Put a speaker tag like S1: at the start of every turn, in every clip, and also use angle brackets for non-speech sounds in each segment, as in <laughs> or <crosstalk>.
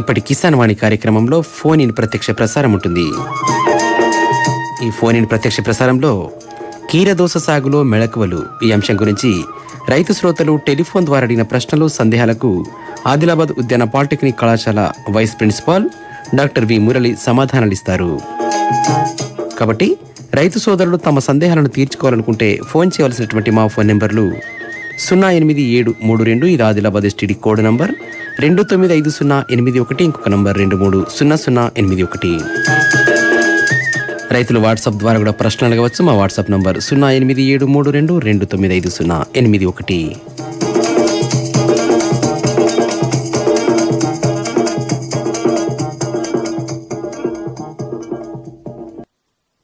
S1: ఇప్పటి కిసాన్ వాణి కార్యక్రమంలో phone in ప్రత్యక్ష ప్రసారం ఉంటుంది. ఈ ఫోన్ ఇన్ ప్రత్యక్ష ప్రసారంలో కీరదోస సాగులో మెళకువలు. ఈ అంశం గురించి రైతు శ్రోతలు టెలిఫోన్ ద్వారా అడిగిన ప్రశ్నలు సందేహాలకు ఆదిలాబాద్ ఉద్యాన పాలిటెక్నిక్ కళాశాల vice principal doctor V Murali సమాధానాలిస్తారు. కాబట్టి రైతు సోదరులు తమ సందేహాలను తీర్చుకోవాలనుకుంటే ఫోన్ చేయవలసినటువంటి మా ఫోన్ నెంబర్లు సున్నా ఎనిమిది ఏడు మూడు రెండు ఇది ఆదిలాబాద్ ఎస్టీడీ కోడ్ నంబర్. రెండు తొమ్మిది ఐదు సున్నా ఎనిమిది ఒకటి ఇంకొక నంబర్ రెండు మూడు సున్నా సున్నా ఎనిమిది ఒకటి. రైతులు వాట్సాప్ ద్వారా కూడా ప్రశ్నలు అడగవచ్చు. మా వాట్సాప్ నంబర్ సున్నా ఎనిమిది ఏడు మూడు రెండు రెండు తొమ్మిది ఐదు సున్నా ఎనిమిది ఒకటి.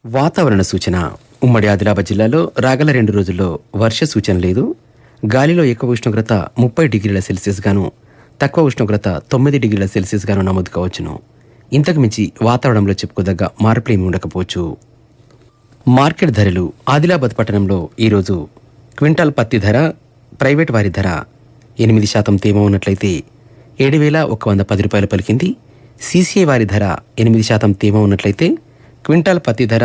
S1: వాతావరణ సూచన. ఉమ్మడి ఆదిలాబాద్ జిల్లాలో రాగల రెండు రోజుల్లో వర్ష సూచన లేదు. గాలిలో ఎక్కువ ఉష్ణోగ్రత ముప్పై డిగ్రీల సెల్సియస్ గాను తక్కువ ఉష్ణోగ్రత తొమ్మిది డిగ్రీల సెల్సియస్గాను నమోదు కావచ్చును. ఇంతకు మించి వాతావరణంలో చెప్పుకోదగ్గ మార్పులేమి ఉండకపోవచ్చు? మార్కెట్ ధరలు ఆదిలాబాద్ పట్టణంలో ఈరోజు క్వింటాల్ పత్తి ధర ప్రైవేట్ వారి ధర ఎనిమిది శాతం తేమ ఉన్నట్లయితే ఏడు వేల ఒక వంద పది రూపాయలు పలికింది. సీసీఐ వారి ధర ఎనిమిది శాతం తేమ ఉన్నట్లయితే క్వింటాల్ పత్తి ధర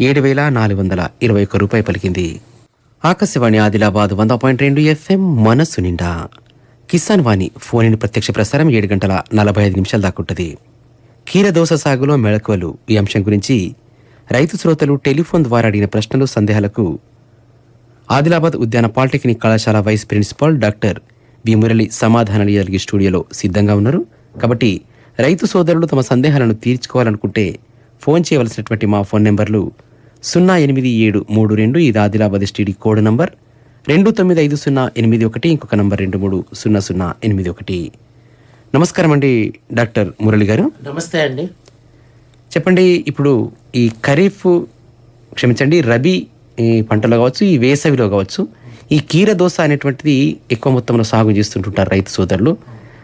S1: ఏడు వేల నాలుగు వందల ఇరవై ఒక్క రూపాయి పలికింది. ఆకాశవాణి ఆదిలాబాద్ వంద పాయింట్ రెండు ఎఫ్ఎం మనస్సు నిండా కిసాన్ వాణి ఫోన్ ప్రత్యక్ష ప్రసారం ఏడు గంటల నలభై ఐదు నిమిషాల దాకుంటుంది కీరదోస సాగులో మెళకువలు ఈ అంశం గురించి రైతు శ్రోతలు టెలిఫోన్ ద్వారా అడిగిన ప్రశ్నలు సందేహాలకు ఆదిలాబాద్ ఉద్యాన పాలిటెక్నిక్ కళాశాల vice principal doctor V Murali సమాధానాలు ఇవ్వగలిగే స్టూడియోలో సిద్ధంగా ఉన్నారు. కాబట్టి రైతు సోదరులు తమ సందేహాలను తీర్చుకోవాలనుకుంటే ఫోన్ చేయవలసినటువంటి మా ఫోన్ నెంబర్లు సున్నా ఎనిమిది ఏడు మూడు రెండు ఇది ఆదిలాబాద్ స్టీడీ కోడ్ నంబర్. రెండు తొమ్మిది ఐదు సున్నా ఎనిమిది ఒకటి ఇంకొక నంబర్ రెండు మూడు సున్నా సున్నా ఎనిమిది ఒకటి. నమస్కారం అండి డాక్టర్ మురళి గారు.
S2: నమస్తే అండి.
S1: చెప్పండి ఇప్పుడు ఈ ఖరీఫ్ క్షమించండి రబీ ఈ పంటలో కావచ్చు ఈ వేసవిలో కావచ్చు ఈ కీర దోస అనేటువంటిది ఎక్కువ మొత్తంలో సాగు చేస్తుంటుంటారు రైతు సోదరులు.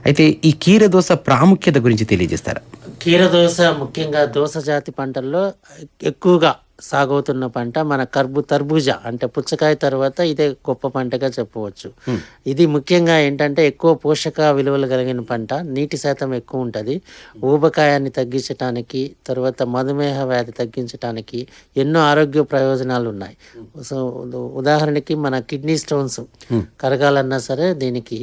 S1: అయితే ఈ కీర దోస ప్రాముఖ్యత గురించి తెలియజేస్తారా?
S2: కీర దోస ముఖ్యంగా దోస జాతి పంటల్లో ఎక్కువగా సాగవుతున్న పంట మన కర్బు తర్బూజా అంటే పుచ్చకాయ తర్వాత ఇదే గొప్ప పంటగా చెప్పవచ్చు. ఇది ముఖ్యంగా ఏంటంటే ఎక్కువ పోషక విలువలు కలిగిన పంట నీటి శాతం ఎక్కువ ఉంటుంది. ఊబకాయాన్ని తగ్గించడానికి తర్వాత మధుమేహ వ్యాధి తగ్గించడానికి ఎన్నో ఆరోగ్య ప్రయోజనాలు ఉన్నాయి సో ఉదాహరణకి మన కిడ్నీ స్టోన్స్ కరగాలన్నా సరే దీనికి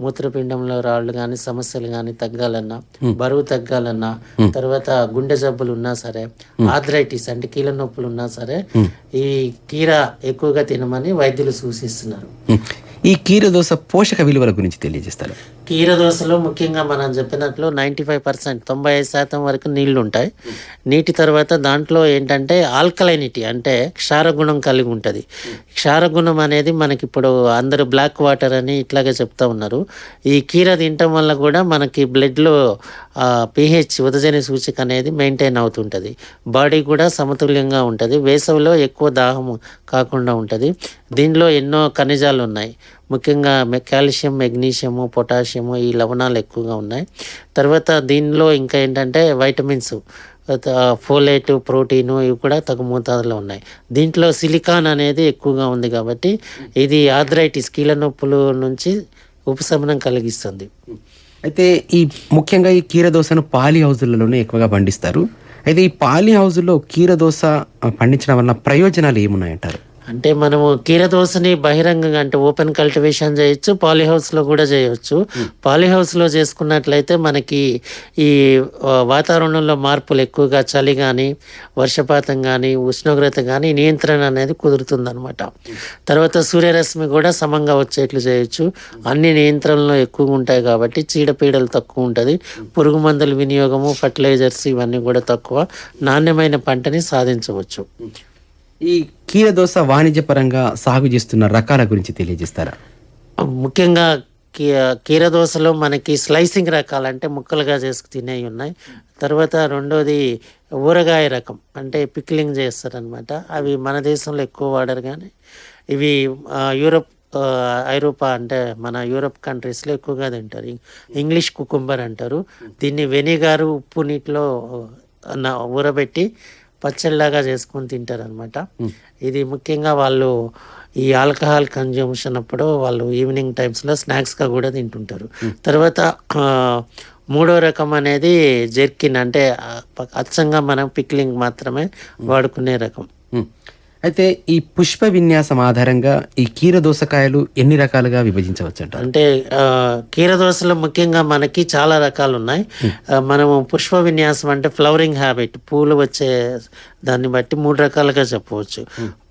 S2: మూత్రపిండంలో రాళ్ళు కానీ సమస్యలు కానీ తగ్గాలన్నా బరువు తగ్గాలన్నా తర్వాత గుండె జబ్బులు ఉన్నా సరే ఆథరైటిస్ అంటే కీళ్ళ నొప్పులు ఉన్నా సరే ఈ కీర ఎక్కువగా తినమని వైద్యులు సూచిస్తున్నారు.
S1: ఈ కీర దోస పోషక విలువల గురించి తెలియజేస్తారు
S2: కీర దోసలో ముఖ్యంగా మనం చెప్పినట్లు నైంటీ ఫైవ్ పర్సెంట్ తొంభై ఐదు శాతం వరకు నీళ్ళు ఉంటాయి నీటి తర్వాత దాంట్లో ఏంటంటే ఆల్కలైనిటీ అంటే క్షారగుణం కలిగి ఉంటుంది. క్షారగుణం అనేది మనకి ఇప్పుడు అందరూ బ్లాక్ వాటర్ అని ఇట్లాగే చెప్తా ఉన్నారు. ఈ కీర తినటం వల్ల కూడా మనకి బ్లడ్లో పిహెచ్ ఉదజని సూచిక అనేది మెయింటైన్ అవుతుంటుంది. బాడీ కూడా సమతుల్యంగా ఉంటుంది. వేసవిలో ఎక్కువ దాహం కాకుండా ఉంటుంది. దీనిలో ఎన్నో ఖనిజాలు ఉన్నాయి ముఖ్యంగా మె- కాల్షియం మెగ్నీషియము పొటాషియము ఈ లవణాలు ఎక్కువగా ఉన్నాయి. తర్వాత దీనిలో ఇంకా ఏంటంటే వైటమిన్స్ ఫోలేట్ ప్రోటీను ఇవి కూడా తగు మోతాదులో ఉన్నాయి. దీంట్లో సిలికాన్ అనేది ఎక్కువగా ఉంది కాబట్టి ఇది ఆథరైటిస్ కీళ్ళ నొప్పుల నుంచి ఉపశమనం కలిగిస్తుంది.
S1: అయితే ఈ ముఖ్యంగా ఈ కీర దోశను పాలి హౌజులలోనే ఎక్కువగా పండిస్తారు. అయితే ఈ పాలి హౌజుల్లో కీర దోశ పండించడం వల్ల ప్రయోజనాలు ఏమున్నాయంటారు?
S2: అంటే మనము కీరదోసని బహిరంగంగా అంటే ఓపెన్ కల్టివేషన్ చేయొచ్చు పాలీ హౌస్లో కూడా చేయొచ్చు. పాలీ హౌస్లో చేసుకున్నట్లయితే మనకి ఈ వాతావరణంలో మార్పులు ఎక్కువగా చలి కానీ వర్షపాతం కానీ ఉష్ణోగ్రత కానీ నియంత్రణ అనేది కుదురుతుందన్నమాట. తర్వాత సూర్యరశ్మి కూడా సమంగా వచ్చేట్లు చేయొచ్చు. అన్ని నియంత్రణలో ఎక్కువగా ఉంటాయి కాబట్టి చీడపీడలు తక్కువ ఉంటుంది. పురుగు మందుల వినియోగము ఫర్టిలైజర్స్ ఇవన్నీ కూడా తక్కువ. నాణ్యమైన పంటని సాధించవచ్చు.
S1: ఈ కీరదోస వాణిజ్యపరంగా సాగు చేస్తున్న రకాల గురించి తెలియజేస్తారా?
S2: ముఖ్యంగా కీ కీరదోసలో మనకి స్లైసింగ్ రకాలు అంటే ముక్కలుగా చేసుకు తినేవి ఉన్నాయి. తర్వాత రెండోది ఊరగాయ రకం అంటే పిక్లింగ్ చేస్తారనమాట అవి మన దేశంలో ఎక్కువ వాడరు కానీ ఇవి యూరప్ యూరోప్ ఐరోపా అంటే మన యూరోప్ కంట్రీస్లో ఎక్కువగా తింటారు. ఇంగ్లీష్ కుకుంబర్ అంటారు. దీన్ని వెనిగారు ఉప్పు నీటిలో నా- ఊరబెట్టి పచ్చళ్ళలాగా చేసుకొని తింటారు అనమాట ఇది ముఖ్యంగా వాళ్ళు ఈ ఆల్కహాల్ కన్జ్యూమ్షన్ అప్పుడు వాళ్ళు ఈవినింగ్ టైమ్స్లో స్నాక్స్గా కూడా తింటుంటారు. తర్వాత మూడో రకం అనేది జెర్కిన్ అంటే అచ్చంగా మనం పిక్లింగ్ మాత్రమే వాడుకునే రకం.
S1: అయితే ఈ పుష్ప విన్యాసం ఆధారంగా ఈ కీర దోసకాయలు ఎన్ని రకాలుగా విభజించవచ్చు
S2: అంటే ఆ, కీరదోసలో ముఖ్యంగా మనకి చాలా రకాలు ఉన్నాయి మనము పుష్ప విన్యాసం అంటే ఫ్లవరింగ్ హ్యాబిట్ పూలు వచ్చే దాన్ని బట్టి మూడు రకాలుగా చెప్పవచ్చు.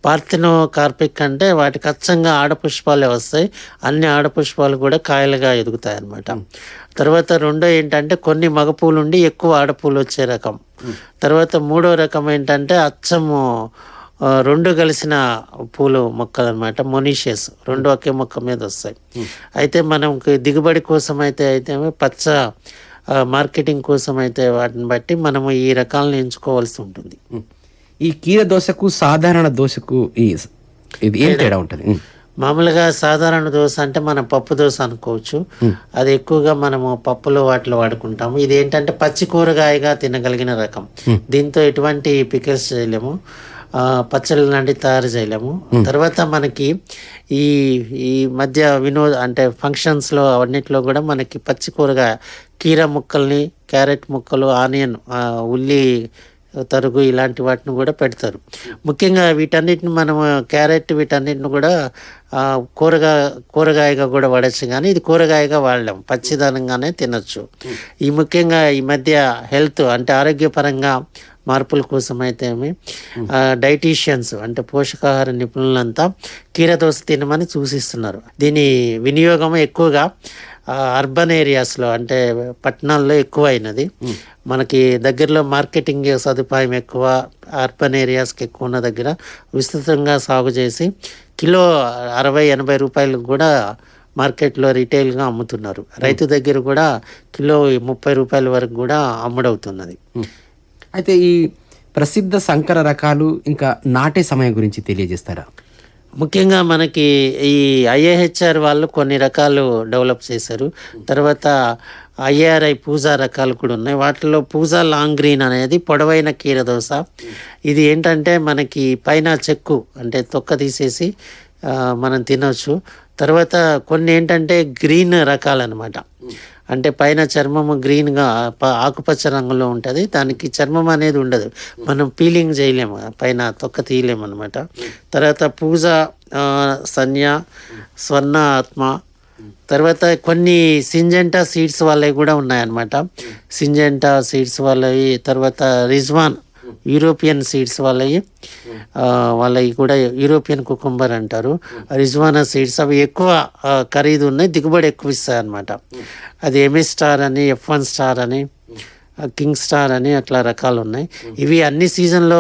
S2: పార్థినో కార్పిక్ అంటే వాటికి అచ్చంగా ఆడపుష్పాలే వస్తాయి. అన్ని ఆడపుష్పాలు కూడా కాయలుగా ఎదుగుతాయి అన్నమాట తర్వాత రెండో ఏంటంటే కొన్ని మగపూలు ఉండి ఎక్కువ ఆడపూలు వచ్చే రకం. తర్వాత మూడో రకం ఏంటంటే అచ్చము రెండు కలిసిన పూలు మొక్కలు అనమాట మొనీషియస్. రెండు ఒకే మొక్క మీద వస్తాయి. అయితే మనకి దిగుబడి కోసం అయితే అయితే పచ్చ మార్కెటింగ్ కోసం అయితే వాటిని బట్టి మనము ఈ రకాలను ఎంచుకోవాల్సి ఉంటుంది.
S1: ఈ కీర దోశకు సాధారణ దోశకు ఈ ఇది ఏం తేడా ఉంటుంది.
S2: మామూలుగా సాధారణ దోశ అంటే మనం పప్పు దోశ అనుకోవచ్చు. అది ఎక్కువగా మనము పప్పులో వాటిలో వాడుకుంటాము. ఇది ఏంటంటే పచ్చి కూరగాయగా తినగలిగిన రకం. దీంతో ఎటువంటి పికిల్స్ చేయలేము. పచ్చళ్ళు లాంటివి తయారు చేయలేము. తర్వాత మనకి ఈ ఈ మధ్య వినోద అంటే ఫంక్షన్స్లో అవన్నిట్లో కూడా మనకి పచ్చి కూరగాయ కీర ముక్కల్ని క్యారెట్ ముక్కలు ఆనియన్ ఉల్లి తరుగు ఇలాంటి వాటిని కూడా పెడతారు. ముఖ్యంగా వీటన్నిటిని మనం క్యారెట్ వీటన్నిటిని కూడా కూరగా కూరగాయగా కూడా వాడచ్చు. కానీ ఇది కూరగాయగా వాడలేం పచ్చిదనంగానే తినొచ్చు. ఈ ముఖ్యంగా ఈ మధ్య హెల్త్ అంటే ఆరోగ్యపరంగా మార్పుల కోసం అయితే డైటీషియన్స్ అంటే పోషకాహార నిపుణులంతా కీరదోస తినమని సూచిస్తున్నారు. దీని వినియోగం ఎక్కువగా అర్బన్ ఏరియాస్లో అంటే పట్టణాల్లో ఎక్కువ అయినది మనకి దగ్గరలో మార్కెటింగ్ సదుపాయం ఎక్కువ అర్బన్ ఏరియాస్కి ఎక్కువ ఉన్న దగ్గర విస్తృతంగా సాగు చేసి కిలో అరవై ఎనభై రూపాయలకు కూడా మార్కెట్లో రీటైల్గా అమ్ముతున్నారు. రైతు దగ్గర కూడా కిలో ముప్పై రూపాయల వరకు కూడా అమ్ముడవుతున్నది.
S1: అయితే ఈ ప్రసిద్ధ సంకర రకాలు ఇంకా నాటే సమయం గురించి తెలియజేస్తారా?
S2: ముఖ్యంగా మనకి ఈ ఐఏహెచ్ఆర్ వాళ్ళు కొన్ని రకాలు డెవలప్ చేశారు. తర్వాత ఐఏఆర్ఐ పూజా రకాలు కూడా ఉన్నాయి. వాటిలో పూజా లాంగ్ గ్రీన్ అనేది పొడవైన కీర దోశ. ఇది ఏంటంటే మనకి పైన చెక్కు అంటే తొక్క తీసేసి మనం తినవచ్చు తర్వాత కొన్ని ఏంటంటే గ్రీన్ రకాలన్నమాట. అంటే పైన చర్మము గ్రీన్గా ప- ఆకుపచ్చ రంగులో ఉంటుంది. దానికి చర్మం అనేది ఉండదు. మనం పీలింగ్ చేయలేము. పైన తొక్క తీయలేము అనమాట తర్వాత పూజ సన్య స్వర్ణ ఆత్మ. తర్వాత కొన్ని సింజెంటా సీడ్స్ వాళ్ళవి కూడా ఉన్నాయన్నమాట. సింజెంటా సీడ్స్ వాళ్ళవి తర్వాత రిజ్వాన్. యూరోపియన్ సీడ్స్ వాళ్ళవి వాళ్ళవి కూడా యూరోపియన్ కుకుంబర్ అంటారు. రిజ్వానా సీడ్స్ అవి ఎక్కువ ఖరీదు ఉన్నాయి దిగుబడి ఎక్కువ ఇస్తాయి అనమాట అది ఎంఎస్ స్టార్ అని ఎఫ్ వన్ స్టార్ అని కింగ్ స్టార్ అని అట్లా రకాలు ఉన్నాయి ఇవి అన్ని సీజన్లో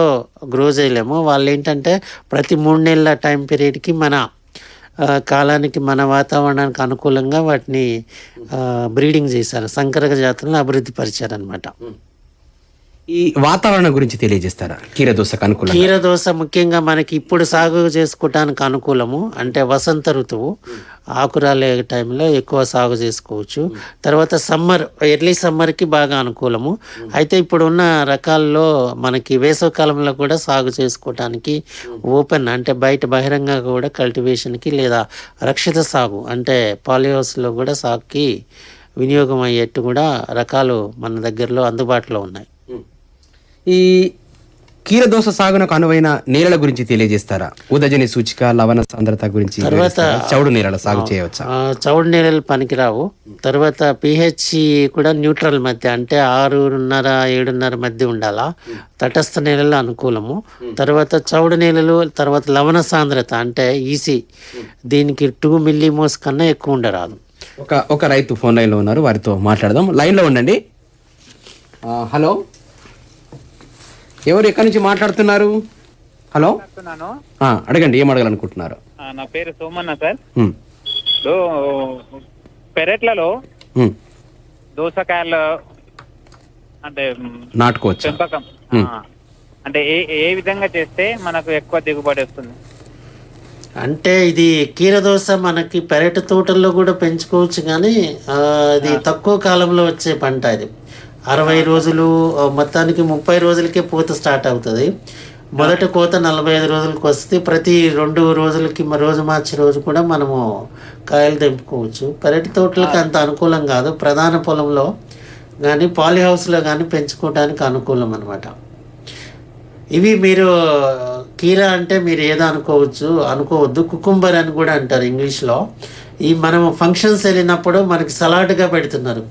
S2: గ్రో చేయలేము. వాళ్ళు ఏంటంటే ప్రతి మూడు నెలల టైం పీరియడ్కి మన కాలానికి మన వాతావరణానికి అనుకూలంగా వాటిని బ్రీడింగ్ చేశారు. సంకరక జాతులను అభివృద్ధి పరిచారనమాట
S1: ఈ వాతావరణం గురించి తెలియజేస్తారా? కీర
S2: అనుకూలం కీరదోస ముఖ్యంగా మనకి ఇప్పుడు సాగు చేసుకోవటానికి అనుకూలము. అంటే వసంత ఋతువు. ఆకురాలే టైంలో ఎక్కువ సాగు చేసుకోవచ్చు. తర్వాత సమ్మర్ ఎర్లీ సమ్మర్కి బాగా అనుకూలము. అయితే ఇప్పుడు ఉన్న రకాల్లో మనకి వేసవికాలంలో కూడా సాగు చేసుకోవటానికి ఓపెన్ అంటే బయట బహిరంగ కూడా కల్టివేషన్కి లేదా రక్షిత సాగు అంటే పాలిహౌస్లో కూడా సాగుకి వినియోగం అయ్యేట్టు కూడా రకాలు మన దగ్గరలో అందుబాటులో ఉన్నాయి.
S1: ఈ కీర దోశ సాగునకు అనువైన నేలల గురించి తెలియజేస్తారా? ఉదజని సూచిక లవణ సాంద్రత గురించి వివరిస్తారా? చౌడు నేలల సాగు చేయవచ్చా?
S2: చౌడు నేలలు పనికిరావు. తర్వాత పిహెచ్ కూడా న్యూట్రల్ మధ్య అంటే ఆరున్నర ఏడున్నర మధ్య ఉండాలా? తటస్థ నేలలు అనుకూలము. తర్వాత చౌడు నేలలు తర్వాత లవణ సాంద్రత అంటే ఈసీ. దీనికి టూ మిల్లీమోస్ కన్నా ఎక్కువ ఉండరాదు.
S1: ఒక ఒక రైతు ఫోన్ లైన్లో ఉన్నారు వారితో మాట్లాడదాం. లైన్లో ఉండండి. హలో. ఎవరు ఎక్కడి నుంచి మాట్లాడుతున్నారు? హలో? అడగండి ఏం అడగాలనుకుంటున్నారు?
S3: ఆ, నా పేరు సోమన్న సార్. పెరట్లలో దోసకాయలు అంటే
S1: నాటుకోవచ్చు?
S3: పెంపకం. అంటే ఏ ఏ విధంగా చేస్తే మనకు ఎక్కువ దిగుబడి వస్తుంది?
S2: అంటే ఇది కీరదోస మనకి పెరటి తోటల్లో కూడా పెంచుకోవచ్చు కానీ ఆ, అది తక్కువ కాలంలో వచ్చే పంట ఇది. అరవై రోజులు మొత్తానికి ముప్పై రోజులకే పూత స్టార్ట్ అవుతుంది. మొదటి కోత నలభై ఐదు రోజులకు వస్తే ప్రతి రెండు రోజులకి రోజు మార్చి రోజు కూడా మనము కాయలు తెంపుకోవచ్చు. పెరటి తోటలకు అంత అనుకూలం కాదు. ప్రధాన పొలంలో కానీ పాలీ హౌస్లో కానీ పెంచుకోవడానికి అనుకూలం అనమాట ఇవి మీరు కీరా అంటే మీరు ఏదో అనుకోవచ్చు అనుకోవద్దు. కుకుంబర్ అని కూడా అంటారు ఇంగ్లీష్లో. ఈ మనం ఫంక్షన్స్ వెళ్ళినప్పుడు మనకి సలాడ్గా పెడుతున్నారు.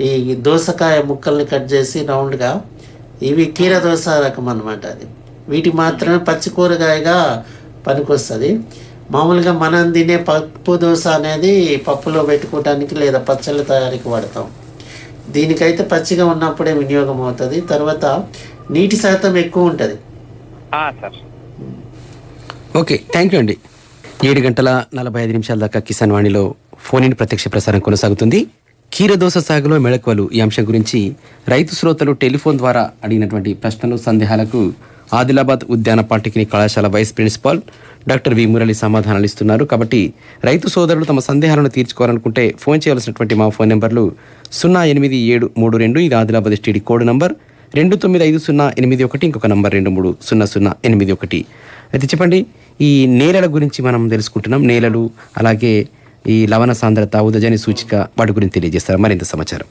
S2: ఈ దోసకాయ ముక్కల్ని కట్ చేసి రౌండ్గా ఇవి కీర దోస రకం అన్నమాట అది. వీటి మాత్రమే పచ్చి కూరగాయగా పనికొస్తుంది. మామూలుగా మనం తినే పప్పు దోశ అనేది పప్పులో పెట్టుకోవడానికి లేదా పచ్చళ్ళ తయారీకి వాడతాం. దీనికైతే పచ్చిగా ఉన్నప్పుడే వినియోగం అవుతుంది. తర్వాత నీటి శాతం ఎక్కువ ఉంటుంది.
S3: ఆ, సార్.
S1: ఓకే థ్యాంక్ యూ అండి. ఏడు గంటల నలభై ఐదు నిమిషాల దాకా కిసాన్ వాణిలో ఫోన్ ఇన్ ప్రత్యక్ష ప్రసారం కొనసాగుతుంది. కీరదోస సాగులో మెళకువలు. ఈ అంశం గురించి రైతు శ్రోతలు టెలిఫోన్ ద్వారా అడిగినటువంటి ప్రశ్నలు సందేహాలకు ఆదిలాబాద్ ఉద్యాన పాలిటెక్నిక్ కళాశాల vice principal doctor V Murali సమాధానాలు ఇస్తున్నారు. కాబట్టి రైతు సోదరులు తమ సందేహాలను తీర్చుకోవాలనుకుంటే ఫోన్ చేయవలసినటువంటి మా ఫోన్ నెంబర్లు సున్నా ఎనిమిది ఏడు మూడు రెండు ఇది ఆదిలాబాద్ ఎస్టీడీ కోడ్ నంబర్. రెండు తొమ్మిది ఐదు సున్నా ఎనిమిది ఒకటి ఇంకొక నంబర్ రెండు మూడు సున్నా సున్నా ఎనిమిది ఒకటి. అయితే చెప్పండి ఈ నేలల గురించి మనం తెలుసుకుంటున్నాం. నేలలు అలాగే ఈ లవణ సాంద్రత ఉదజని సూచిక వాటి గురించి తెలియజేస్తారు? మరింత సమాచారం.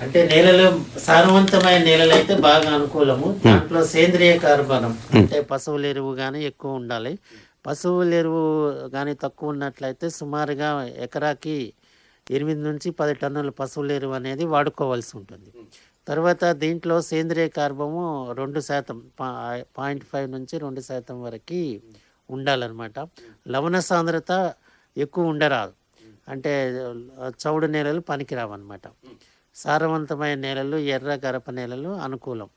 S2: అంటే నేలలు సారవంతమైన నేలలు అయితే బాగా అనుకూలము. దాంట్లో సేంద్రియ కార్బనం. అంటే పశువుల ఎరువు కానీ ఎక్కువ ఉండాలి. పశువుల ఎరువు కానీ తక్కువ ఉన్నట్లయితే సుమారుగా ఎకరాకి ఎనిమిది నుంచి పది టన్నుల పశువుల ఎరువు అనేది వాడుకోవాల్సి ఉంటుంది. తర్వాత దీంట్లో సేంద్రియ కార్బము రెండు శాతం పాయింట్ ఫైవ్ నుంచి రెండు శాతం వరకు ఉండాలన్నమాట. లవణ సాంద్రత ఎక్కువ ఉండరాదు. అంటే చౌడు నేలలు పనికిరావన్నమాట. సారవంతమైన నేలలు ఎర్ర గరప నేలలు అనుకూలం.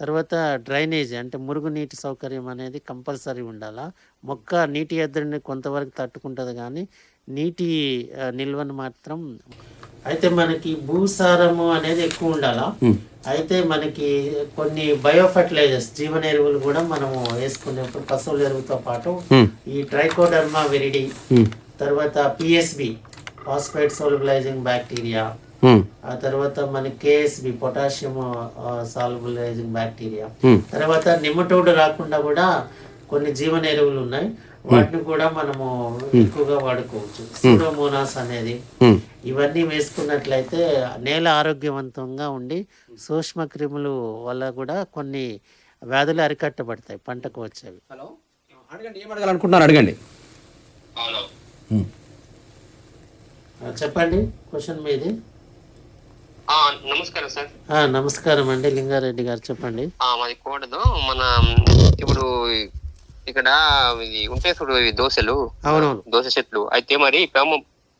S2: తర్వాత డ్రైనేజ్ అంటే మురుగునీటి సౌకర్యం అనేది కంపల్సరీ ఉండాలా? మొక్క నీటి ఎద్దడిని కొంతవరకు తట్టుకుంటుంది కానీ నీటి నిల్వను మాత్రం అయితే మనకి భూసారము అనేది ఎక్కువ ఉండాలా అయితే మనకి కొన్ని బయో ఫర్టిలైజర్స్ జీవన ఎరువులు కూడా మనము వేసుకునేప్పుడు పశువుల ఎరువుతో పాటు. ఈ ట్రైకోడర్మా విరిడి. తర్వాత పిఎస్బి ఫాస్ఫేట్ సోలబిలైజింగ్ బ్యాక్టీరియా. ఆ తర్వాత మనకి కేఎస్బి పొటాషియం సాల్బులైజింగ్ బ్యాక్టీరియా. తర్వాత నిమ్మటోడ్ రాకుండా కూడా కొన్ని జీవన ఎరువులు ఉన్నాయి వాటిని కూడా మనము ఎక్కువగా వాడుకోవచ్చు సూడోమోనాస్ అనేది. ఇవన్నీ వేసుకున్నట్లయితే నేల ఆరోగ్యవంతంగా ఉండి సూక్ష్మ క్రిములు వల్ల కూడా కొన్ని వ్యాధులు అరికట్టబడతాయి పంటకు వచ్చేవి.
S1: హలో? అడగండి ఏం అడగాలనుకుంటున్నారు? అడగండి.
S2: చెప్పండి క్వశ్చన్ మీది.
S4: ఆ, నమస్కారం సార్.
S2: ఆ, నమస్కారం అండి లింగారెడ్డి గారు చెప్పండి.
S4: ఆ, మాది కోడదు మన ఇప్పుడు ఇక్కడ ఇది ఉంటాయి చూడు దోశలు
S2: అవునవును.
S4: దోశ చెట్లు. అయితే మరి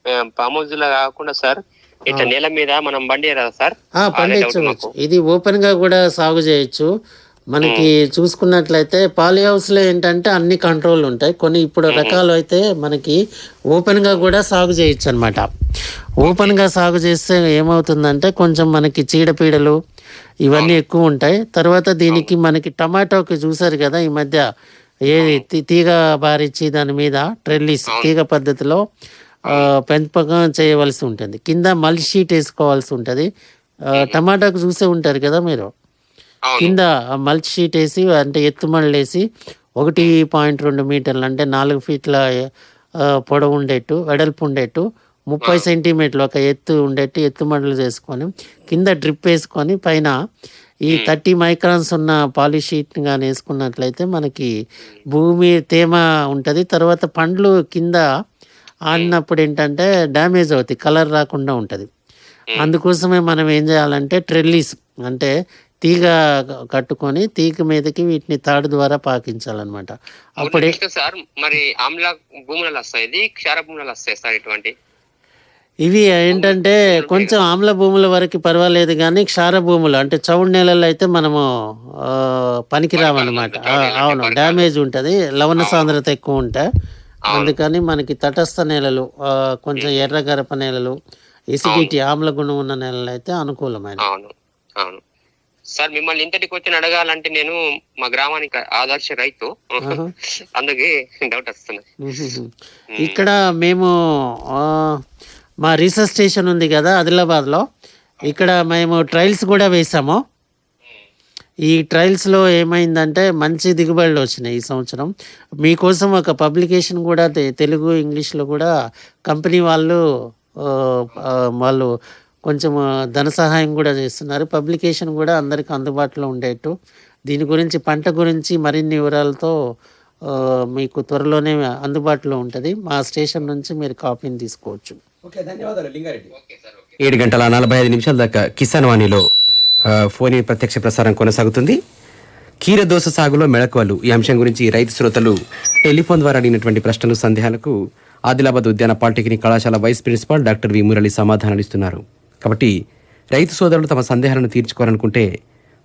S4: పాము పామోజులా కాకుండా సార్ ఇట్లా నేల మీద మనం బండి సార్?
S2: పండించవచ్చు. ఇది ఓపెన్గా కూడా సాగు చేయొచ్చు. మనకి చూసుకున్నట్లయితే పాలి హౌస్లో ఏంటంటే అన్ని కంట్రోల్ ఉంటాయి. కొన్ని ఇప్పుడు రకాలు అయితే మనకి ఓపెన్గా కూడా సాగు చేయొచ్చు అనమాట ఓపెన్గా సాగు చేస్తే ఏమవుతుందంటే కొంచెం మనకి చీడపీడలు ఇవన్నీ ఎక్కువ ఉంటాయి. తర్వాత దీనికి మనకి టమాటోకి చూసారు కదా ఈ మధ్య ఏది తీగ బారిచ్చి దాని మీద ట్రెల్లిస్ తీగ పద్ధతిలో పెంపకం చేయవలసి ఉంటుంది. కింద మల్చి షీట్ వేసుకోవాల్సి ఉంటుంది. టమాటాకు చూసే ఉంటారు కదా మీరు? కింద మల్చి షీట్ వేసి అంటే ఎత్తు మళ్ళీ వేసి ఒకటి పాయింట్ రెండు మీటర్లు అంటే నాలుగు ఫీట్ల పొడవు ఉండేట్టు వెడల్పు ఉండేట్టు ముప్పై సెంటీమీటర్లు ఒక ఎత్తు ఉండేట్టు ఎత్తు మడలు చేసుకొని కింద డ్రిప్ వేసుకొని పైన ఈ థర్టీ మైక్రాన్స్ ఉన్న పాలిషీట్ కానీ వేసుకున్నట్లయితే మనకి భూమి తేమ ఉంటుంది. తర్వాత పండ్లు కింద ఆడినప్పుడు ఏంటంటే డ్యామేజ్ అవుతాయి కలర్ రాకుండా ఉంటుంది. అందుకోసమే మనం ఏం చేయాలంటే ట్రెల్లీస్ అంటే తీగ కట్టుకొని తీగ మీదకి వీటిని తాడు ద్వారా పాకించాలన్నమాట. అప్పుడే
S4: సార్ మరి ఆమ్ల భూములలో వస్తాయి ఇది? క్షార భూములలో వస్తాయి సార్ ఇటువంటి?
S2: ఇవి ఏంటంటే కొంచెం ఆమ్ల భూముల వరకు పర్వాలేదు కానీ క్షార భూములు అంటే చౌడు నేలల్లో అయితే మనము ఆ, అవును డ్యామేజ్ ఉంటుంది లవణ సాంద్రత ఎక్కువ ఉంటాయి. అందుకని మనకి తటస్థ నేలలు కొంచెం ఎర్ర గరప నేలలు ఎసిడిటీ ఆమ్ల గుణం ఉన్న నేలలు అయితే అనుకూలమైన
S4: అవును. అవును. సార్ మిమ్మల్ని ఇంతటికి వచ్చి అడగాలంటే నేను మా గ్రామానికి ఆదర్శ రైతు. <laughs> అందుకే డౌట్ వస్తున్నది
S2: మ్మ్. ఇక్కడ మేము మా రీసెర్చ్ స్టేషన్ ఉంది కదా ఆదిలాబాద్లో. ఇక్కడ మేము ట్రయల్స్ కూడా వేసాము. ఈ ట్రయల్స్లో ఏమైందంటే మంచి దిగుబడులు వచ్చినాయి ఈ సంవత్సరం. మీకోసం ఒక పబ్లికేషన్ కూడా తెలుగు ఇంగ్లీష్లో కూడా కంపెనీ వాళ్ళు వాళ్ళు కొంచెం ధన సహాయం కూడా చేస్తున్నారు. పబ్లికేషన్ కూడా అందరికి అందుబాటులో ఉండేట్టు. దీని గురించి పంట గురించి మరిన్ని వివరాలతో మీకు త్వరలోనే అందుబాటులో ఉంటుంది. మా స్టేషన్ నుంచి మీరు కాపీని తీసుకోవచ్చు.
S1: ఏడు గంటల నలభై ఐదు నిమిషాల దాకా కిసాన్ వాణిలో ఫోన్ ప్రత్యక్ష ప్రసారం కొనసాగుతుంది. కీరదోస సాగులో మెళకువలు. ఈ అంశం గురించి రైతు శ్రోతలు టెలిఫోన్ ద్వారా అడిగినటువంటి ప్రశ్నలు సందేహాలకు ఆదిలాబాద్ ఉద్యాన పాలిటెక్నిక్ కళాశాల vice principal doctor V Murali సమాధానాలు ఇస్తున్నారు కాబట్టి రైతు సోదరులు తమ సందేహాలను తీర్చుకోవాలనుకుంటే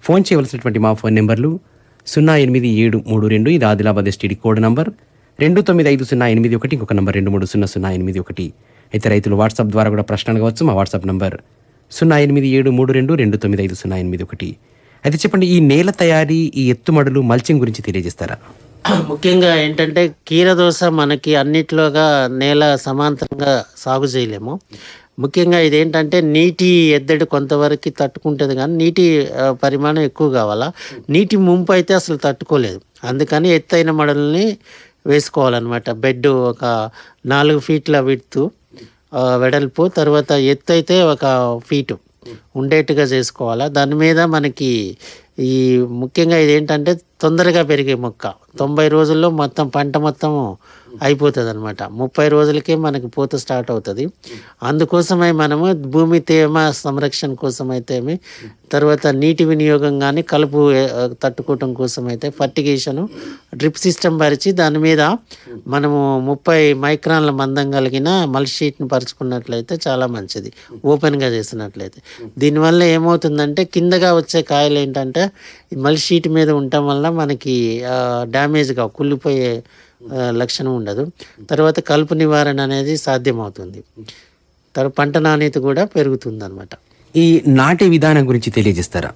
S1: ఫోన్ చేయవలసినటువంటి మా ఫోన్ నెంబర్లు సున్నా ఎనిమిది ఏడు మూడు రెండు ఇది ఆదిలాబాద్ ఎస్టీడీ కోడ్ నంబర్. రెండు తొమ్మిది ఐదు సున్నా ఎనిమిది ఒకటి ఇంకొక నంబర్ రెండు మూడు సున్నా సున్నా ఎనిమిది ఒకటి. అయితే రైతులు వాట్సాప్ ద్వారా కూడా ప్రశ్నలు కావచ్చు మా వాట్సాప్ నంబర్ సున్నా ఎనిమిది ఏడు మూడు రెండు రెండు తొమ్మిది ఐదు సున్నా ఎనిమిది ఒకటి. అయితే చెప్పండి ఈ నేల తయారీ ఈ ఎత్తుమడులు మల్చింగ్ గురించి తెలియజేస్తారా?
S2: ముఖ్యంగా ఏంటంటే కీరదోస మనకి అన్నిట్లోగా నేల సమాంతరంగా సాగు చేయలేము. ముఖ్యంగా ఇదేంటంటే నీటి ఎద్దడి కొంతవరకు తట్టుకుంటుంది కానీ నీటి పరిమాణం ఎక్కువ కావాలా. నీటి ముంపు అయితే అసలు తట్టుకోలేదు. అందుకని ఎత్తైన మడల్ని వేసుకోవాలన్నమాట. బెడ్ ఒక నాలుగు ఫీట్ల విడుతూ. వెడల్పు తర్వాత ఎత్తు అయితే ఒక ఫీటు ఉండేట్టుగా చేసుకోవాలా? దాని మీద మనకి ఈ ముఖ్యంగా ఇది ఏంటంటే తొందరగా పెరిగే మొక్క. తొంభై రోజుల్లో మొత్తం పంట మొత్తం అయిపోతుంది అనమాట ముప్పై రోజులకే మనకి పూత స్టార్ట్ అవుతుంది. అందుకోసమై మనము భూమి తేమ సంరక్షణ కోసం తర్వాత నీటి వినియోగం కానీ కలుపు తట్టుకోవటం కోసం అయితే ఫర్టిగేషను డ్రిప్ సిస్టమ్ పరిచి దాని మీద మనము ముప్పై మైక్రాన్ల మందం కలిగిన మల్షీట్ని పరుచుకున్నట్లయితే చాలా మంచిది. ఓపెన్గా చేసినట్లయితే. దీనివల్ల ఏమవుతుందంటే కిందగా వచ్చే కాయలు ఏంటంటే మల్షీట్ షీట్ మీద ఉండటం వల్ల మనకి డ్యామేజ్గా కుళ్ళిపోయే లక్షణం ఉండదు. తర్వాత కలుపు నివారణ అనేది సాధ్యమవుతుంది. తర్వాత పంట నాణ్యత కూడా పెరుగుతుంది అనమాట
S1: ఈ నాటే విధానం గురించి తెలియజేస్తారా?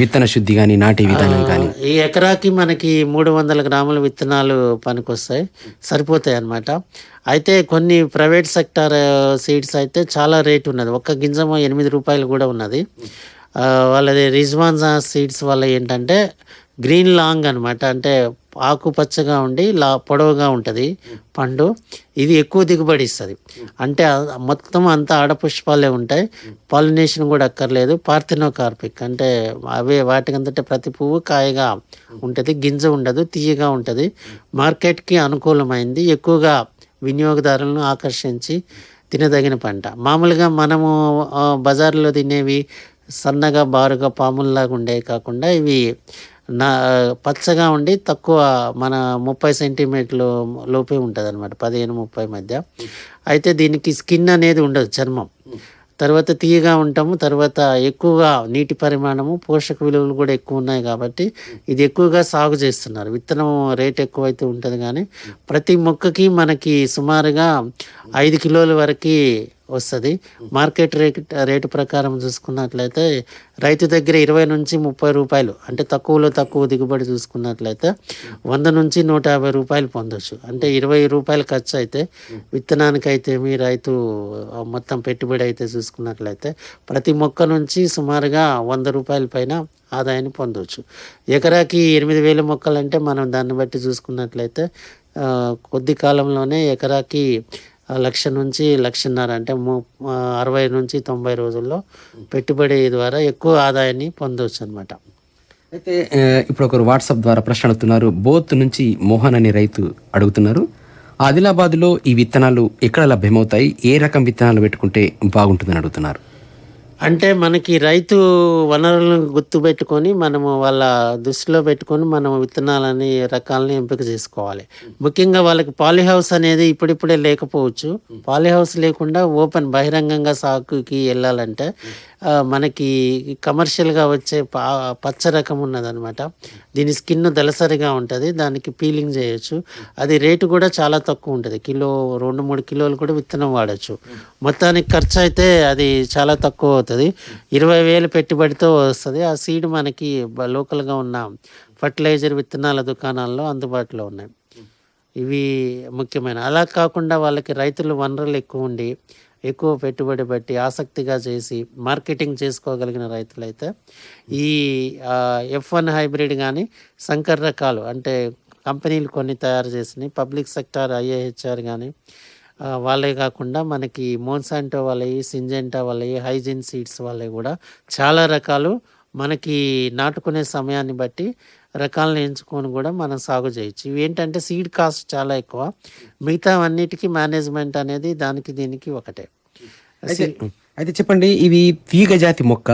S1: విత్తన శుద్ధి కానీ నాటే విధానం కానీ
S2: ఈ ఎకరాకి మనకి మూడు వందల గ్రాముల విత్తనాలు పనికొస్తాయి. సరిపోతాయి అన్నమాట. అయితే కొన్ని ప్రైవేట్ సెక్టార్ సీడ్స్ అయితే చాలా రేట్ ఉన్నది. ఒక్క గింజమో ఎనిమిది రూపాయలు కూడా ఉన్నది. వాళ్ళది రిజ్వాన్జా సీడ్స్ వల్ల ఏంటంటే గ్రీన్ లాంగ్ అనమాట అంటే ఆకుపచ్చగా ఉండి లా పొడవుగా ఉంటుంది పండు. ఇది ఎక్కువ దిగుబడి ఇస్తుంది. అంటే మొత్తం అంతా ఆడపుష్పాలే ఉంటాయి. పాలినేషన్ కూడా అక్కర్లేదు. పార్థినోకార్పిక్ అంటే అవే వాటికంతటే ప్రతి పువ్వు కాయగా ఉంటుంది. గింజ ఉండదు. తీయగా ఉంటుంది. మార్కెట్కి అనుకూలమైంది. ఎక్కువగా వినియోగదారులను ఆకర్షించి తినదగిన పంట. మామూలుగా మనము బజార్లో తినేవి సన్నగా బారుగా పాముల్లాగా ఉండేవి కాకుండా ఇవి నా పచ్చగా ఉండి తక్కువ మన ముప్పై సెంటీమీటర్లు లోపే ఉంటుంది అనమాట పదిహేను ముప్పై మధ్య. అయితే దీనికి స్కిన్ అనేది ఉండదు చర్మం. తర్వాత తీయగా ఉంటాము తర్వాత ఎక్కువగా నీటి పరిమాణము పోషక విలువలు కూడా ఎక్కువ ఉన్నాయి కాబట్టి ఇది ఎక్కువగా సాగు చేస్తున్నారు. విత్తనం రేట్ ఎక్కువైతే ఉంటుంది కానీ ప్రతి మొక్కకి మనకి సుమారుగా ఐదు కిలోల వరకు వస్తుంది. మార్కెట్ రేట్ రేటు ప్రకారం చూసుకున్నట్లయితే రైతు దగ్గర ఇరవై నుంచి ముప్పై రూపాయలు అంటే తక్కువలో తక్కువ దిగుబడి చూసుకున్నట్లయితే వంద నుంచి నూట యాభై రూపాయలు పొందొచ్చు. అంటే ఇరవై రూపాయలు ఖర్చు అయితే విత్తనానికి అయితే మీ రైతు మొత్తం పెట్టుబడి అయితే చూసుకున్నట్లయితే ప్రతి మొక్క నుంచి సుమారుగా వంద రూపాయల పైన ఆదాయాన్ని పొందవచ్చు ఎకరాకి ఎనిమిది వేల మొక్కలు అంటే మనం దాన్ని బట్టి చూసుకున్నట్లయితే కొద్ది కాలంలోనే ఎకరాకి లక్ష నుంచి లక్షన్నర అంటే అరవై నుంచి తొంభై రోజుల్లో పెట్టుబడి ద్వారా ఎక్కువ ఆదాయాన్ని పొందవచ్చు అనమాట
S1: అయితే ఇప్పుడు ఒకరు వాట్సాప్ ద్వారా ప్రశ్న అడుగుతున్నారు. బోత్ నుంచి మోహన్ అనే రైతు అడుగుతున్నారు. ఆదిలాబాద్లో ఈ విత్తనాలు ఎక్కడ లభ్యమవుతాయి? ఏ రకం విత్తనాలు పెట్టుకుంటే బాగుంటుందని అడుగుతున్నారు.
S2: అంటే మనకి రైతు వనరులను గుర్తుపెట్టుకొని మనము వాళ్ళ దృష్టిలో పెట్టుకొని మనం విత్తనాలని రకాలని ఎంపిక చేసుకోవాలి. ముఖ్యంగా వాళ్ళకి పాలీహౌస్ అనేది ఇప్పుడిప్పుడే లేకపోవచ్చు. పాలిహౌస్ లేకుండా ఓపెన్ బహిరంగంగా సాగుకి వెళ్ళాలంటే మనకి కమర్షియల్గా వచ్చే పా పచ్చ రకం ఉన్నదనమాట దీని స్కిన్ దళసరిగా ఉంటుంది దానికి పీలింగ్ చేయొచ్చు. అది రేటు కూడా చాలా తక్కువ ఉంటుంది. కిలో రెండు మూడు కిలోలు కూడా విత్తనం వాడచ్చు. మొత్తానికి ఖర్చు అయితే అది చాలా తక్కువ అవుతుంది. ఇరవై వేలు పెట్టుబడితో వస్తుంది. ఆ సీడ్ మనకి లోకల్గా ఉన్న ఫర్టిలైజర్ విత్తనాల దుకాణాల్లో అందుబాటులో ఉన్నాయి. ఇవి ముఖ్యమైన. అలా కాకుండా వాళ్ళకి రైతులు వనరులు ఎక్కువ ఉండి ఎక్కువ పెట్టుబడి పెట్టి ఆసక్తిగా చేసి మార్కెటింగ్ చేసుకోగలిగిన రైతులైతే ఈ ఎఫ్ వన్ హైబ్రిడ్ కానీ సంకర రకాలు అంటే కంపెనీలు కొన్ని తయారు చేసినాయి పబ్లిక్ సెక్టార్ ఐఏహెచ్ఆర్ కానీ వాళ్ళే కాకుండా మనకి మోన్సాంటో వాళ్ళవి సింజెంటా వాళ్ళవి హైజిన్ సీడ్స్ వాళ్ళవి కూడా చాలా రకాలు మనకి నాటుకునే సమయాన్ని బట్టి రకాలను ఎంచుకొని కూడా మనం సాగు చేయొచ్చు. ఇవి ఏంటంటే సీడ్ కాస్ట్ చాలా ఎక్కువ. మిగతా అన్నిటికీ మేనేజ్మెంట్ అనేది దానికి దీనికి ఒకటే.
S1: అయితే చెప్పండి ఇవి తీగ జాతి మొక్క.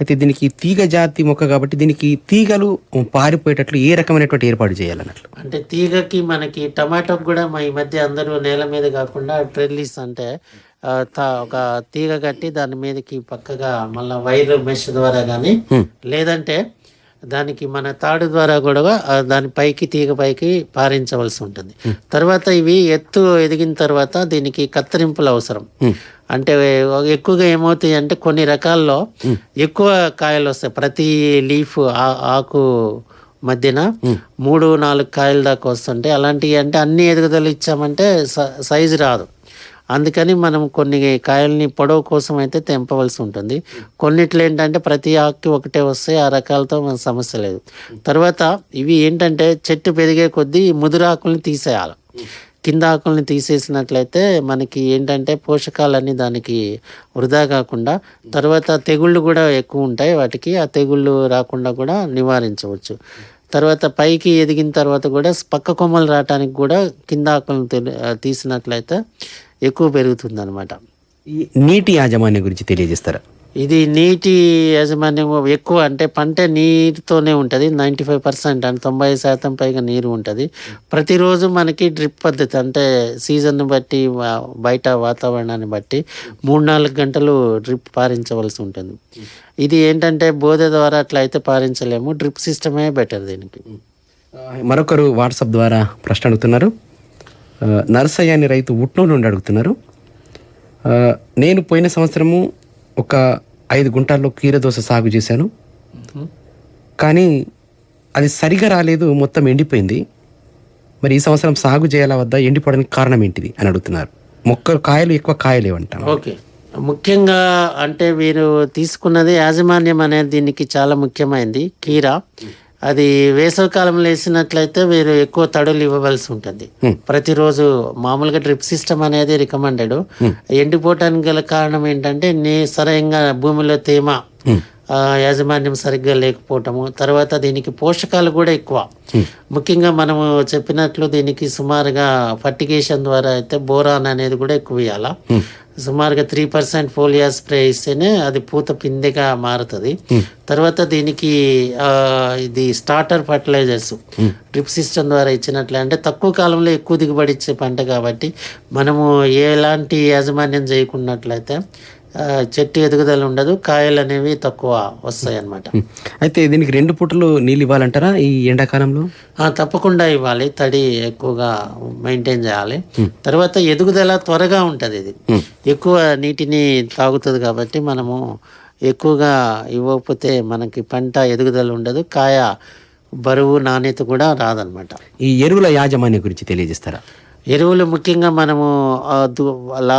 S1: అయితే దీనికి తీగ జాతి మొక్క కాబట్టి దీనికి తీగలు పారిపోయేటట్లు ఏ రకమైనటువంటి ఏర్పాటు చేయాలన్నట్లు?
S2: అంటే తీగకి మనకి టమాటోకి కూడా మా ఈ మధ్య అందరూ నేల మీద కాకుండా ట్రెల్లిస్ అంటే ఒక తీగ కట్టి దాని మీదకి పక్కగా మళ్ళీ వైర్ మెష్ ద్వారా కానీ లేదంటే దానికి మన తాడు ద్వారా కూడా దాని పైకి తీగ పైకి పారించవలసి ఉంటుంది. తర్వాత ఇవి ఎత్తు ఎదిగిన తర్వాత దీనికి కత్తిరింపులు అవసరం. అంటే ఎక్కువగా ఏమవుతాయి అంటే కొన్ని రకాల్లో ఎక్కువ కాయలు వస్తాయి. ప్రతి లీఫ్ ఆకు మధ్యన మూడు నాలుగు కాయల దాకా వస్తుంటాయి. అలాంటివి అంటే అన్ని ఎదుగుదల ఇచ్చామంటే స- సైజు రాదు. అందుకని మనం కొన్ని కాయల్ని పొడవు కోసం అయితే తెంపవలసి ఉంటుంది. కొన్నిట్లు ఏంటంటే ప్రతి ఆకుకి ఒకటే వస్తాయి ఆ రకాలతో మన సమస్య లేదు. తర్వాత ఇవి ఏంటంటే చెట్టు పెరిగే కొద్దీ ముదురాకుల్ని ఆకుల్ని తీసేయాలి. కింద ఆకుల్ని తీసేసినట్లయితే మనకి ఏంటంటే పోషకాలన్నీ దానికి వృధా కాకుండా తర్వాత తెగుళ్ళు కూడా ఎక్కువ ఉంటాయి. వాటికి ఆ తెగుళ్ళు రాకుండా కూడా నివారించవచ్చు. తర్వాత పైకి ఎదిగిన తర్వాత కూడా పక్క కొమ్మలు రావడానికి కూడా కింద ఆకులను తెలి- తీసినట్లయితే ఎక్కువ పెరుగుతుంది అనమాట
S1: నీటి యాజమాన్యం గురించి తెలియజేస్తారా?
S2: ఇది నీటి యాజమాన్యం ఎక్కువ అంటే పంట నీరుతోనే ఉంటుంది. నైంటీ ఫైవ్ పర్సెంట్ అంటే తొంభై శాతం పైగా నీరు ఉంటుంది. ప్రతిరోజు మనకి డ్రిప్ పద్ధతి అంటే సీజన్ బట్టి బయట వాతావరణాన్ని బట్టి మూడు నాలుగు గంటలు డ్రిప్ పారించవలసి ఉంటుంది. ఇది ఏంటంటే బోధ ద్వారా అట్లా అయితే పారించలేము. డ్రిప్ సిస్టమే బెటర్ దీనికి.
S1: మరొకరు వాట్సాప్ ద్వారా ప్రశ్న అడుగుతున్నారు. నరసయ్య అనే రైతు ఉట్నూరు నుండి అడుగుతున్నారు. నేను పోయిన సంవత్సరము ఒక ఐదు గుంటల్లో కీరదోస సాగు చేశాను. కానీ అది సరిగా రాలేదు మొత్తం ఎండిపోయింది. మరి ఈ సంవత్సరం సాగు చేయాలా వద్దా ఎండిపోవడానికి కారణం ఏంటిది అని అడుగుతున్నారు. మొక్క కాయలు ఎక్కువ కాయలేవంట
S2: ఓకే. ముఖ్యంగా అంటే వీరు తీసుకున్నది యాజమాన్యం అనేది దీనికి చాలా ముఖ్యమైనది కీర. అది వేసవి కాలంలో వేసినట్లయితే వీరు ఎక్కువ తడులు ఇవ్వవలసి ఉంటుంది. ప్రతిరోజు మామూలుగా డ్రిప్ సిస్టమ్ అనేది రికమెండెడ్. ఎండిపోవటానికి గల కారణం ఏంటంటే నీ సరైన భూమిలో తేమ. యాజమాన్యం సరిగ్గా లేకపోవటము. తర్వాత దీనికి పోషకాలు కూడా ఎక్కువ. ముఖ్యంగా మనము చెప్పినట్లు దీనికి సుమారుగా ఫర్టిగేషన్ ద్వారా అయితే బోరాన్ అనేది కూడా ఎక్కువ ఇవ్వాలా సుమారుగా త్రీ పర్సెంట్ ఫోలియా స్ప్రే ఇస్తేనే అది పూత పిందెగా మారుతుంది. తర్వాత దీనికి ఇది స్టార్టర్ ఫర్టిలైజర్స్ డ్రిప్ సిస్టమ్ ద్వారా ఇచ్చినట్లే అంటే తక్కువ కాలంలో ఎక్కువ దిగుబడి ఇచ్చే పంట కాబట్టి మనము ఎలాంటి యాజమాన్యం చేయకున్నట్లయితే చెట్టు ఎదుగుదల ఉండదు కాయలు అనేవి తక్కువ వస్తాయి అన్నమాట.
S1: అయితే దీనికి రెండు పూటలు నీళ్ళు ఇవ్వాలంటారా ఈ ఎండాకాలంలో?
S2: తప్పకుండా ఇవ్వాలి తడి ఎక్కువగా మెయింటైన్ చేయాలి. తర్వాత ఎదుగుదల త్వరగా ఉంటుంది ఇది. ఎక్కువ నీటిని తాగుతుంది కాబట్టి మనము ఎక్కువగా ఇవ్వకపోతే మనకి పంట ఎదుగుదల ఉండదు కాయ బరువు నాణ్యత కూడా రాదనమాట
S1: ఈ ఎరువుల యాజమాన్యం గురించి తెలియజేస్తారా?
S2: ఎరువులు ముఖ్యంగా మనము లా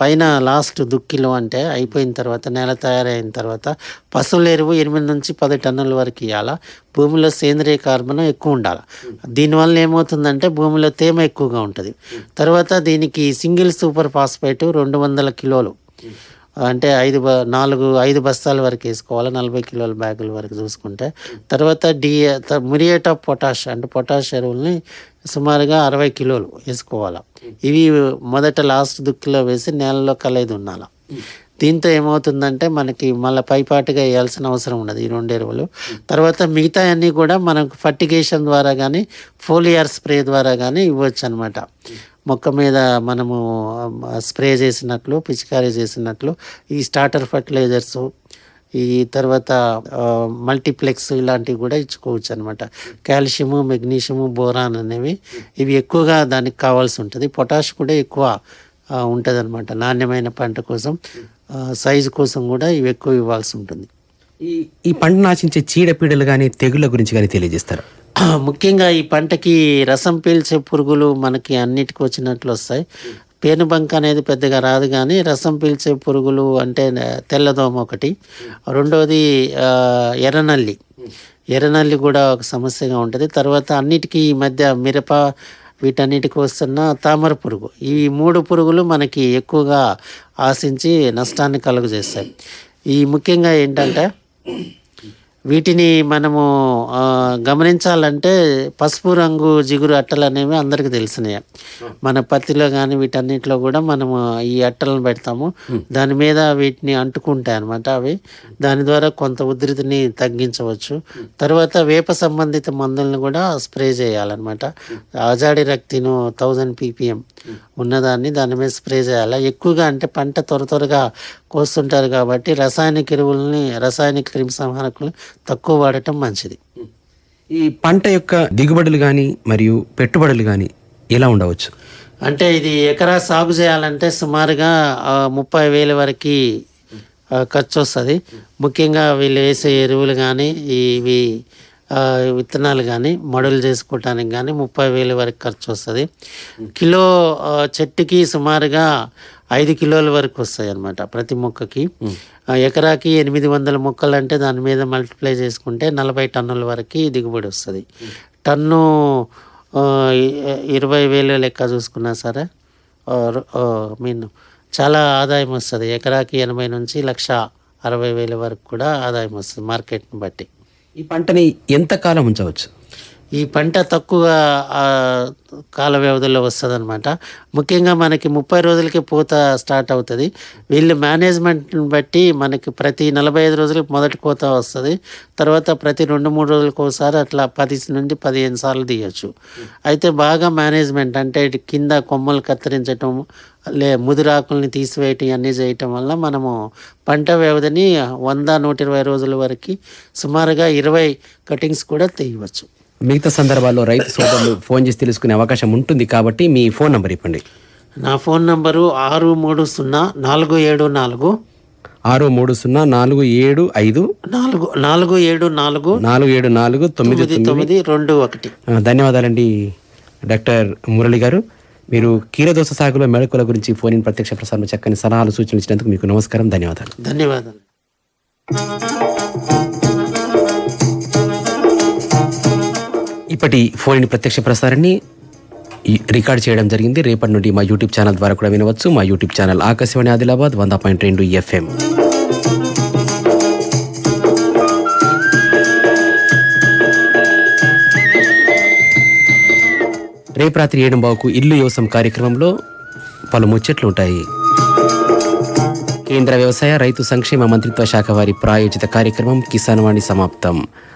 S2: పైన లాస్ట్ దుక్కిలో అంటే అయిపోయిన తర్వాత నేల తయారైన తర్వాత పశువుల ఎరువు ఎనిమిది నుంచి పది టన్నుల వరకు ఇవ్వాలి భూమిలో సేంద్రియ కార్బన్ ఎక్కువ ఉండాలి. దీనివల్ల ఏమవుతుందంటే భూమిలో తేమ ఎక్కువగా ఉంటుంది. తర్వాత దీనికి సింగిల్ సూపర్ ఫాస్ఫేట్ రెండు వందల కిలోలు. అంటే ఐదు బ నాలుగు ఐదు బస్తాల వరకు వేసుకోవాలి నలభై కిలోల బ్యాగుల వరకు చూసుకుంటే. తర్వాత డి మురియేట్ ఆఫ్ పొటాష్ అంటే పొటాష్ ఎరువుల్ని సుమారుగా అరవై కిలోలు వేసుకోవాలి. ఇవి మొదట లాస్ట్ దుక్కిలో వేసి నేలలో కలయిదు ఉండాలి. దీంతో ఏమవుతుందంటే మనకి మళ్ళీ పైపాటుగా వేయాల్సిన అవసరం ఉండదు ఈ రెండు ఎరువులు. తర్వాత మిగతా అన్నీ కూడా మనకు ఫర్టిగేషన్ ద్వారా కానీ ఫోలియర్ స్ప్రే ద్వారా కానీ ఇవ్వచ్చు అనమాట మొక్క మీద మనము స్ప్రే చేసినట్లు పిచికారీ చేసినట్లు ఈ స్టార్టర్ ఫర్టిలైజర్స్ ఈ తర్వాత మల్టీప్లెక్స్ ఇలాంటివి కూడా ఇచ్చుకోవచ్చు అనమాట కాల్షియము మెగ్నీషియము బోరాన్ అనేవి ఇవి ఎక్కువగా దానికి కావాల్సి ఉంటుంది. పొటాష్ కూడా ఎక్కువ ఉంటుంది అనమాట నాణ్యమైన పంట కోసం. సైజు కోసం కూడా ఇవి ఎక్కువ ఇవ్వాల్సి ఉంటుంది.
S1: ఈ ఈ పంట నాశించే చీడపీడలు కానీ తెగుళ్ళ గురించి కానీ తెలియజేస్తారు? <clears throat>
S2: ముఖ్యంగా ఈ పంటకి రసం పీల్చే పురుగులు మనకి అన్నిటికి వచ్చినట్లు వస్తాయి. పేనుబంక అనేది పెద్దగా రాదు కానీ రసం పీల్చే పురుగులు అంటే తెల్లదోమ ఒకటి. రెండోది ఎర్రనల్లి. ఎర్రనల్లి కూడా ఒక సమస్యగా ఉంటుంది. తర్వాత అన్నిటికీ ఈ మధ్య మిరప వీటన్నిటికి వస్తున్న తామర పురుగు. ఈ మూడు పురుగులు మనకి ఎక్కువగా ఆశించి నష్టాన్ని కలుగజేస్తాయి. ఈ ముఖ్యంగా ఏంటంటే వీటిని మనము గమనించాలంటే పసుపు రంగు జిగురు అట్టలు అనేవి అందరికీ తెలిసినాయి. మన పత్తిలో కానీ వీటన్నిటిలో కూడా మనము ఈ అట్టలను పెడతాము. దాని మీద వీటిని అంటుకుంటాయి అనమాట అవి. దాని ద్వారా కొంత ఉధృతిని తగ్గించవచ్చు. తర్వాత వేప సంబంధిత మందులను కూడా స్ప్రే చేయాలన్నమాట. ఆజాడి రక్తిను థౌజండ్ పీపీఎం ఉన్నదాన్ని దాని మీద స్ప్రే చేయాలి? ఎక్కువగా అంటే పంట త్వర త్వరగా కోస్తుంటారు కాబట్టి రసాయనిక ఎరువులని రసాయనిక క్రిమి సంహారకులు తక్కువ వాడటం మంచిది.
S1: ఈ పంట యొక్క దిగుబడులు కానీ మరియు పెట్టుబడులు కానీ ఎలా ఉండవచ్చు?
S2: అంటే ఇది ఎకరా సాగు చేయాలంటే సుమారుగా ముప్పై వేల వరకు ఖర్చు వస్తుంది ముఖ్యంగా వీళ్ళు వేసే ఎరువులు కానీ ఇవి విత్తనాలు కానీ మడులు చేసుకోవటానికి కానీ ముప్పై వేల వరకు ఖర్చు వస్తుంది. కిలో చెట్టుకి సుమారుగా ఐదు కిలోల వరకు వస్తాయి అన్నమాట ప్రతి మొక్కకి. ఎకరాకి ఎనిమిది వందల మొక్కలు అంటే దాని మీద మల్టిప్లై చేసుకుంటే నలభై టన్నుల వరకు దిగుబడి వస్తుంది. టన్ను ఇరవై వేలు లెక్క చూసుకున్నా సరే మీన్ చాలా ఆదాయం వస్తుంది. ఎకరాకి ఎనభై నుంచి లక్ష అరవై వేల వరకు కూడా ఆదాయం వస్తుంది మార్కెట్ని బట్టి.
S1: ఈ పంటని ఎంతకాలం ఉంచవచ్చు?
S2: ఈ పంట తక్కువ కాల వ్యవధిలో వస్తుంది అనమాట ముఖ్యంగా మనకి ముప్పై రోజులకి పూత స్టార్ట్ అవుతుంది. వీళ్ళు మేనేజ్మెంట్ని బట్టి మనకి ప్రతి నలభై ఐదు రోజులకి మొదటి పూత వస్తుంది. తర్వాత ప్రతి రెండు మూడు రోజులకు ఒకసారి అట్లా పది నుండి పదిహేను సార్లు తీయచ్చు. అయితే బాగా మేనేజ్మెంట్ అంటే కింద కొమ్మలు కత్తిరించటం లే ముదిరాకుల్ని తీసివేయటం అన్నీ చేయటం వల్ల మనము పంట వ్యవధిని వంద నూట ఇరవై రోజుల వరకు సుమారుగా ఇరవై కటింగ్స్ కూడా తీయవచ్చు.
S1: మిగతా సందర్భాల్లో రైతు సోదరులు ఫోన్ చేసి తెలుసుకునే అవకాశం ఉంటుంది కాబట్టి మీ ఫోన్ నంబర్ ఇవ్వండి.
S2: నా ఫోన్ నంబరు ఆరు మూడు సున్నా నాలుగు ఏడు నాలుగు.
S1: ఆరు మూడు సున్నా నాలుగు ఏడు ఐదు.
S2: నాలుగు నాలుగు ఏడు నాలుగు.
S1: నాలుగు ఏడు నాలుగు తొమ్మిది
S2: తొమ్మిది రెండు ఒకటి.
S1: ధన్యవాదాలండి డాక్టర్ మురళి గారు. మీరు కీరదోస సాగులో మెళకుల గురించి ఫోన్ ఇన్ ప్రత్యక్ష ప్రసారం చక్కని సలహాలు సూచనలు ఇచ్చినందుకు మీకు నమస్కారం ధన్యవాదాలు.
S2: ధన్యవాదాలు.
S1: ఇప్పటి ఫోన్ ప్రత్యక్ష ప్రసారాన్ని ఈ రికార్డ్ చేయడం జరిగింది. రేపటి నుండి మా యూట్యూబ్ ఛానల్ ద్వారా కూడా వినవచ్చు. మా యూట్యూబ్ ఛానల్ ఆకాశవాణి ఆదిలాబాద్ వంద పాయింట్ రెండు ఎఫ్ఎం. రేపు రాత్రి ఏడు బావుకు ఇల్లు యోసం కార్యక్రమంలో పలు ముచ్చట్లు ఉంటాయి. కేంద్ర వ్యవసాయ రైతు సంక్షేమ మంత్రిత్వ శాఖ వారి ప్రాయోజిత కార్యక్రమం కిసాన్ వాణి సమాప్తం.